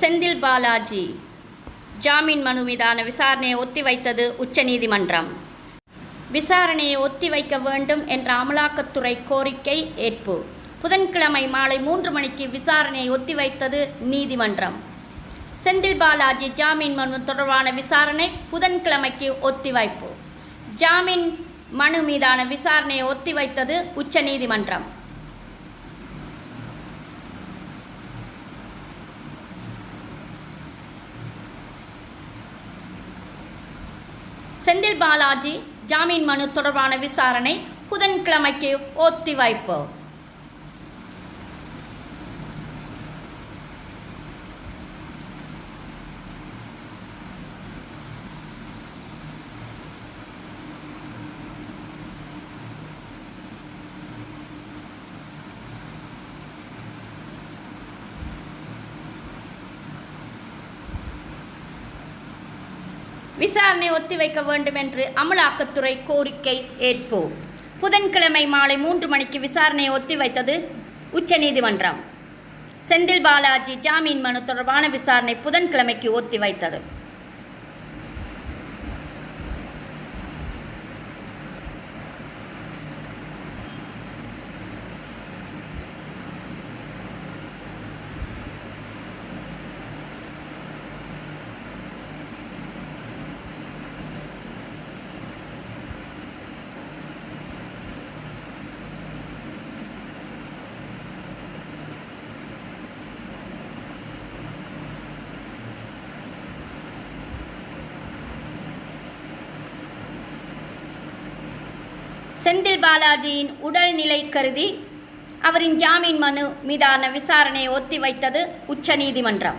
செந்தில் பாலாஜி. ஜாமீன் மனு மீதான விசாரணையை ஒத்திவைத்தது உச்சநீதிமன்றம். விசாரணையை ஒத்திவைக்க வேண்டும் என்ற அமலாக்கத்துறை கோரிக்கை ஏற்பு. புதன்கிழமை மாலை மூன்று மணிக்கு விசாரணையை ஒத்திவைத்தது நீதிமன்றம். செந்தில் பாலாஜி ஜாமீன் மனு தொடர்பான விசாரணை புதன்கிழமைக்கு ஒத்திவைப்பு. ஜாமீன் மனு மீதான விசாரணையை ஒத்திவைத்தது உச்சநீதிமன்றம். செந்தில் பாலாஜி ஜாமீன் மனு தொடர்பான விசாரணை புதன்கிழமைக்கு ஒத்திவைப்பு. விசாரணை ஒத்திவைக்க வேண்டும் என்று அமலாக்கத்துறை கோரிக்கை ஏற்பு. புதன்கிழமை மாலை மூன்று மணிக்கு விசாரணையை ஒத்திவைத்தது உச்சநீதிமன்றம். செந்தில் பாலாஜி ஜாமீன் மனு தொடர்பான விசாரணை புதன்கிழமைக்கு ஒத்திவைத்தது. செந்தில் பாலாஜியின் உடல்நிலை கருதி அவரின் ஜாமீன் மனு மீதான விசாரணையை ஒத்திவைத்தது உச்சநீதிமன்றம்.